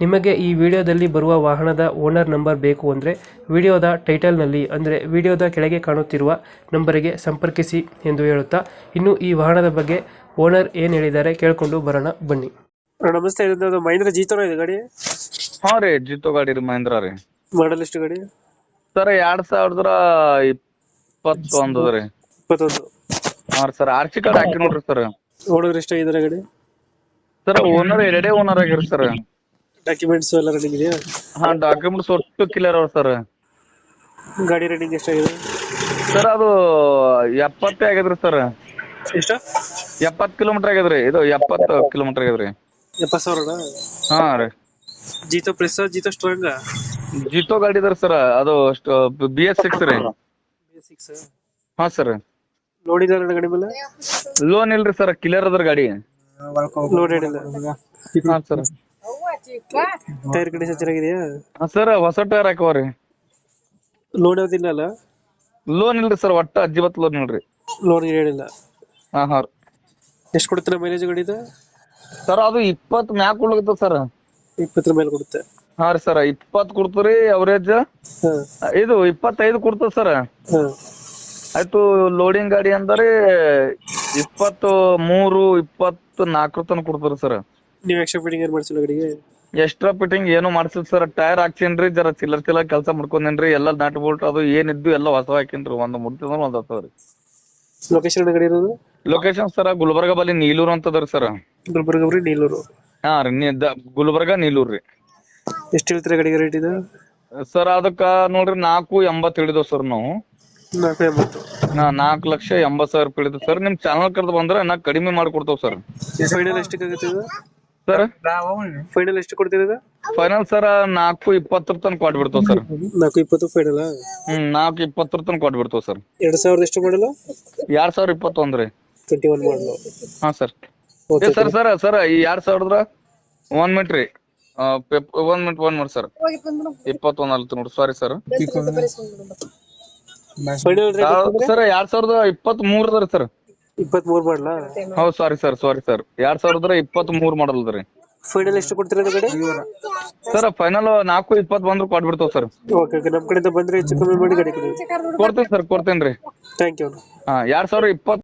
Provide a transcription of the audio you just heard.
ನಿಮಗೆ ಈ ವಿಡಿಯೋದಲ್ಲಿ ಬರುವ ವಾಹನದ ಓನರ್ ನಂಬರ್ ಬೇಕು ಅಂದರೆ ವಿಡಿಯೋದ ಟೈಟಲ್ನಲ್ಲಿ ಅಂದರೆ ವಿಡಿಯೋದ ಕೆಳಗೆ ಕಾಣುತ್ತಿರುವ ನಂಬರಿಗೆ ಸಂಪರ್ಕಿಸಿ ಎಂದು ಹೇಳುತ್ತಾ ಇನ್ನು ಈ ವಾಹನದ ಬಗ್ಗೆ ಓನರ್ ಏನು ಹೇಳಿದ್ದಾರೆ ಕೇಳಿಕೊಂಡು ಬರೋಣ ಬನ್ನಿ. ನಮಸ್ತೆ ಮಹೇಂದ್ರ ಜೀತೋನ ಇದೆ ಗಾಡಿ? ಹಾ ರೀ ಜೀತೋ ಗಾಡಿ ರೀ ಮಹೇಂದ್ರ ರೀ. ಮಾಡಲ್ ಎಷ್ಟು ಗಾಡಿ? ಸರ್ ಎರಡ್ ಸಾವಿರದ ಇಪ್ಪತ್ತೊಂದು ರೀ. ಇಪ್ಪತ್ತೊಂದು. ಹಾ ರೀ ಸರ್ ಆರ್ ಸಿ ಕಾರ್ಡ್ ಹಾಕಿ ನೋಡ್ರಿ ಸರ್ ಎಷ್ಟಾಗಿದ್ದಾರೆ ಗಾಡಿ? ಸರ್ ಓನರ್ ಎರಡೇ ಓನರ್ ಆಗಿರಿ ಸರ್. ಡಾಕ್ಯುಮೆಂಟ್ಸ್ ಎಲ್ಲ ರನ್ನಿಂಗ್ ಇದೆಯಾ? ಹಾ ಡಾಕ್ಯುಮೆಂಟ್ಸ್ ಒಟ್ಟು ಕ್ಲಿಯರ್ ಅವ ಸರ್ ಗಾಡಿ ರನ್ನಿಂಗ್ ಎಷ್ಟಾಗಿದೆ ಸರ್ ಅದು ಎಪ್ಪತ್ತೇ ಆಗಿದ್ರಿ ಸರ್ ಎಷ್ಟು? ಎಪ್ಪತ್ತು ಕಿಲೋಮೀಟರ್ ಆಗಿದ್ರಿ. ಇದು ಎಪ್ಪತ್ತು ಕಿಲೋಮೀಟರ್ ಆಗ್ಯದ್ರಿ ಎಪ್ಪತ್ತು ಸಾವಿರನಾ ಹಾ ರೀ. ಜೀತೋ ಪ್ರೆಸ್ ಜೀತೋ ಸ್ಟ್ರಾಂಗ್ ಜೀತೋ ಗಾಡಿ ಇದಾರೆ ಸರ್ ಅದು ಬಿ ಎಸ್ ಸಿಕ್ಸ್ ರೀ. ಸಿಕ್ಸ್ ಹಾ ಸರ್ ನೋಡಿದಾರೆ ಗಾಡಿ ಮೇಲೆ? ಲೋನ್ ಇಲ್ರಿ ಸರ್ ಕ್ಲಿಯರ್ ಅದ್ರ ಗಾಡಿ. ಲೋಡ್ ಏನಿಲ್ಲ. ಹಾ ಸರ್ ಟೈರ್ ಕಂಡೀಷನ್ ಚೆನ್ನಾಗಿದೆಯಾ ಸರ್ ಹೊಸ ಟೈರ್ ಹಾಕವ್ರಿ. ಲೋನ್ ಯಾವ್ದಿಲ್ಲ ಅಲ್ಲ? ಲೋನ್ ಇಲ್ರಿ ಸರ್ ಒಟ್ಟ ಅಜ್ಜಿಬತ್ ಲೋನ್ ಇಲ್ರಿ. ಲೋನ್ ಹೇಳಿಲ್ಲ? ಹಾ ಹಾ ಎಷ್ಟು ಕೊಡುತ್ತೆ ಮೈಲೇಜ್ ಗಾಡಿದು? ಸರ್ ಅದು ಇಪ್ಪತ್ ಮ್ಯಾಕ್ ಕೊಡ್ಲಿಕತ್ತ ಸರ್. ಇಪ್ಪತ್ತರ ಮೇಲೆ ಕೊಡುತ್ತೆ. ಹಾ ರೀ ಸರ್ ಇಪ್ಪತ್ ಕೊಡ್ತೀರಿ ಅವರೇಜ್ ಹಾ. ಇದು ಇಪ್ಪತ್ತೈದು ಕೊಡ್ತದ ಸರ್. ಹಾ. ಆಯ್ತು ಲೋಡಿಂಗ್ ಗಾಡಿ ಅಂದರೆ ಇಪ್ಪತ್ತು ಮೂರು ಇಪ್ಪತ್ತು ನಾಲ್ಕರ ತನಕ ಕೊಡ್ತಾರೆ ಸರ್. ನೀವು ಎಕ್ಸ್ಟ್ರಾ ಫಿಟ್ಟಿಂಗ್ ಏನ್ ಮಾಡ್ಸಿಲ್ಲ ಗಾಡಿಗೆ? ಎಕ್ಸ್ಟ್ರಾ ಫಿಟ್ಟಿಂಗ್ ಏನು ಮಾಡ್ಸಿಲ್ಲ ಸರ್ ಟೈರ್ ಹಾಕ್ಸೇನ್ರಿ ಜರ ಚಿಲ್ಲರ್ ಚಿಲ್ಲರ್ ಕೆಲಸ ಮಾಡ್ಕೊಂಡೇನ್ರಿ ಎಲ್ಲ ನಟ್ ಬೋಲ್ಟ್ ಅದು ಏನಿದ್ದು ಎಲ್ಲ ಹೊಸ ಹಾಕಿನ್ರಿ. ಒಂದು ಮುಟ್ಟಿದ್ರು ಒಂದು ಹೊಸವ್ರಿ ಲೊಕೇಶನ್ ಗಾಡಿ ಇರೋದು? ಲೊಕೇಶನ್ ಸರ್ ಗುಲ್ಬರ್ಗ ಬಲ್ಲಿ ನೀಲೂರು ಅಂತದ್ರಿ ಸರ್ ಗುಲ್ಬರ್ಗ ಬರೀ ನೀಲೂರು? ಹಾ ರೀ ನೀ ದ- ಗುಲ್ಬರ್ಗ ನೀಲೂರ್ ರೀ. ಎಷ್ಟು ಹೇಳ್ತೀರಾ ಗಾಡಿಗೆ ರೇಟ್ ಇದು? ಸರ್ ಅದಕ್ಕ ನೋಡ್ರಿ ನಾಲ್ಕು ಎಂಬತ್ತು ಹಿಡಿದೋ ಸರ್ ನಾವು. ನಾಲ್ಕು ಎಂಬತ್ತು. ನಾ ನಾಲ್ಕು ಲಕ್ಷ ಎಂಬತ್ತು ಸಾವಿರ ರೂಪಾಯಿ ಸರ್ ನಿಮ್ ಚಾನಲ್ ಕರೆದು ಬಂದ್ರೆ ನಾ ಕಡಿಮೆ ಮಾಡ್ಕೊಡ್ತಾವ್ ಸರ್ ಫೈನಲ್ ಇದು? ಸರ್ ಫೈನಲ್ ಎಷ್ಟು ಕೊಡ್ತೀರಿ ಫೈನಲ್ ಸರ್ ನಾಲ್ಕು ಇಪ್ಪತ್ತರ ತನಕ ಕೊಟ್ಬಿಡ್ತಾವ್ ಸರ್ ನಾಲ್ಕು ಇಪ್ಪತ್ತು ಫೈನಲ್ ಹ್ಮ್ ನಾಲ್ಕು ಇಪ್ಪತ್ತರ ತನಕ ಕೊಟ್ಬಿಡ್ತಾವ್ ಸರ್ ಎರಡ್ ಸಾವಿರದ ಎಷ್ಟು ಮಾಡಲ್ಲ ಎರಡ್ ಸಾವಿರ ಇಪ್ಪತ್ತೊಂದ್ ರೀ. ಟ್ವೆಂಟಿ ಒನ್ ಮಾಡಲು ಹಾ sir okay sir sir sir ಈ ಎರಡ್ ಸಾವಿರದ ಒಂದ್ ಮಿನಿಟ್ ರೀ. ಒಂದ್ ಮಿನಿಟ್ ಒಂದ್ ಮಿನಿಟ್ ಸರ್ ಇಪ್ಪತ್ತೊಂದ್ ಅಲ್ತು ನೋಡಿ ಸಾರಿ ಸರ್ ಸರ್ ಎರಡ್ ಸಾವಿರದ ಇಪ್ಪತ್ತ್ ಮೂರ್ ಅದ ಸರ್ ಇಪ್ಪತ್ತ್ ಮೂರ್ ಮಾಡಲಾ? ಹೌದ್ ಸಾರಿ ಸರ್ ಸಾರಿ ಸರ್ ಎರಡ್ ಸಾವಿರದ ಇಪ್ಪತ್ತ್ ಮೂರ್ ಮಾಡಲ್ ರೀ ಫೈನಲ್ ಎಷ್ಟು ಕೊಡ್ತೀರಾ ಗಾಡಿ ಸರ್ ಫೈನಲ್ ನಾಲ್ಕು ಇಪ್ಪತ್ತ್ ಬಂದ್ರು ಕೊಟ್ಬಿಡ್ತಾವ್ ಸರ್ ಓಕೆ ಓಕೆ ನಮ್ಮ ಕಡೆಯಿಂದ ಬಂದ್ರೆ ಹೆಚ್ಚು ಕಮ್ಮಿ ಮಾಡಿ ಗಾಡಿ ಕೊಡಿ. ಕೊಡ್ತೇನೆ ಸರ್ ಕೊಡ್ತೇನ್ರಿ. ಥ್ಯಾಂಕ್ ಯು ಹಾ ಎರಡ್ ಸಾವಿರ ಇಪ್ಪತ್ತ್